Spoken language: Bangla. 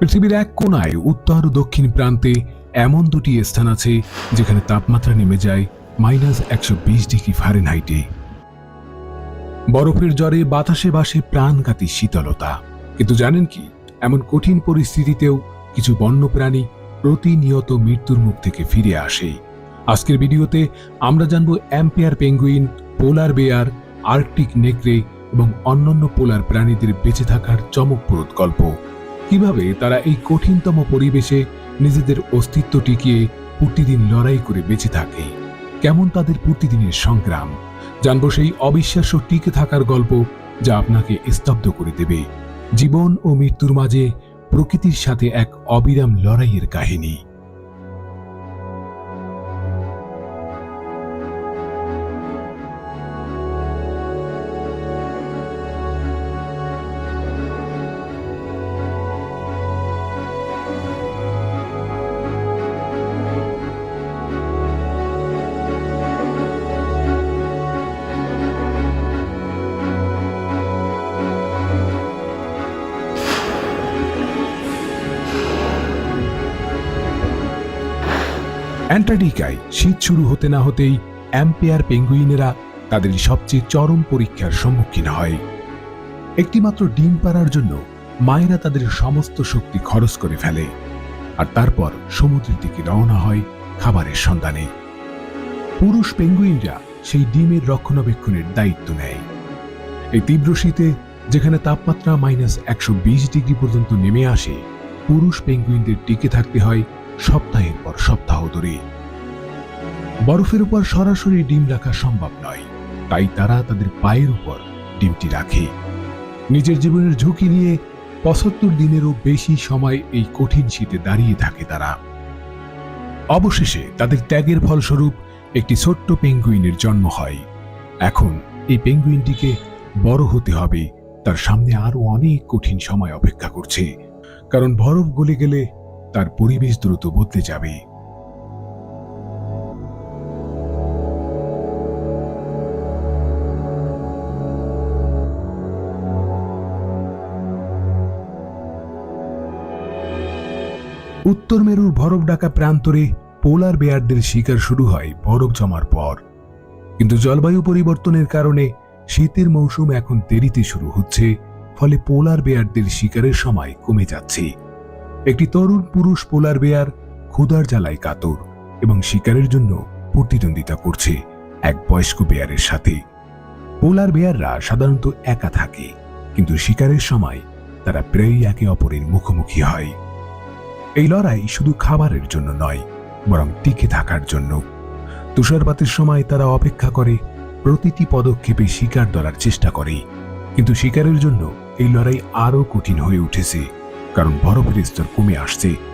পৃথিবীর এক কোনায় উত্তর দক্ষিণ প্রান্তে এমন দুটি স্থান আছে যেখানে তাপমাত্রা নেমে যায় মাইনাস একশো বিশ ডিগ্রি ফারেনহাইটে। বরফের জ্বরে বাতাসে বাসে প্রাণঘাতী শীতলতা। কিন্তু জানেন কি, এমন কঠিন পরিস্থিতিতেও কিছু বন্যপ্রাণী প্রতিনিয়ত মৃত্যুর মুখ থেকে ফিরে আসে। আজকের ভিডিওতে আমরা জানব emperor penguin, polar bear, arctic নেকড়ে এবং অন্যান্য পোলার প্রাণীদের বেঁচে থাকার চমকপ্রদ গল্প। কীভাবে তারা এই কঠিনতম পরিবেশে নিজেদের অস্তিত্ব টিকিয়ে প্রতিদিন লড়াই করে বেঁচে থাকে? কেমন তাদের প্রতিদিনের সংগ্রাম? জানব সেই অবিশ্বাস্য টিকে থাকার গল্প যা আপনাকে স্তব্ধ করে দেবে। জীবন ও মৃত্যুর মাঝে প্রকৃতির সাথে এক অবিরাম লড়াইয়ের কাহিনী। অ্যান্টার্কটিকায় শীত শুরু হতে না হতেই অ্যাম্পেয়ার পেঙ্গুইনেরা তাদের সবচেয়ে চরম পরীক্ষার সম্মুখীন হয়। একটিমাত্র ডিম পাড়ার জন্য মায়েরা তাদের সমস্ত শক্তি খরচ করে ফেলে আর তারপর সমুদ্রের দিকে রওনা হয় খাবারের সন্ধানে। পুরুষ পেঙ্গুইনরা সেই ডিমের রক্ষণাবেক্ষণের দায়িত্ব নেয়। এই তীব্র শীতে, যেখানে তাপমাত্রা মাইনাস একশো বিশ ডিগ্রি পর্যন্ত নেমে আসে, পুরুষ পেঙ্গুইনদের টিকে থাকতে হয় সপ্তাহের পর সপ্তাহ ধরে। বরফের উপর সরাসরি ডিম রাখা সম্ভব নয়। তাই তারা তাদের পায়ের উপর ডিমটি রাখে। নিজের জীবনের ঝুঁকি নিয়ে পঁচাত্তর দিনেরও বেশি সময় এই কঠিন শীতে দাঁড়িয়ে থাকে তারা। অবশেষে তাদের ত্যাগের ফলস্বরূপ একটি ছোট্ট পেঙ্গুইনের জন্ম হয়। এখন এই পেঙ্গুইনটিকে বড় হতে হবে। তার সামনে আরও অনেক কঠিন সময় অপেক্ষা করছে। কারণ বরফ গলে গেলে তার পরিবেশ দ্রুত বদলে যাবে। উত্তর মেরুর বরফ ডাকা প্রান্তরে পোলার বেয়ারদের শিকার শুরু হয় বরফ জমার পর। কিন্তু জলবায়ু পরিবর্তনের কারণে শীতের মৌসুম এখন দেরিতে শুরু হচ্ছে, ফলে পোলার বেয়ারদের শিকারের সময় কমে যাচ্ছে। একটি তরুণ পুরুষ পোলার বেয়ার ক্ষুধার জ্বালায় কাতর এবং শিকারের জন্য প্রতিদ্বন্দ্বিতা করছে এক বয়স্ক বেয়ারের সাথে। পোলার বেয়াররা সাধারণত একা থাকে, কিন্তু শিকারের সময় তারা প্রায়ই একে অপরের মুখোমুখি হয়। এই লড়াই শুধু খাবারের জন্য নয়, বরং টিকে থাকার জন্য। তুষারপাতের সময় তারা অপেক্ষা করে, প্রতিটি পদক্ষেপে শিকার ধরার চেষ্টা করে, কিন্তু শিকারের জন্য এই লড়াই আরও কঠিন হয়ে উঠেছে। কারণ বরফের স্তর কমে আসছে।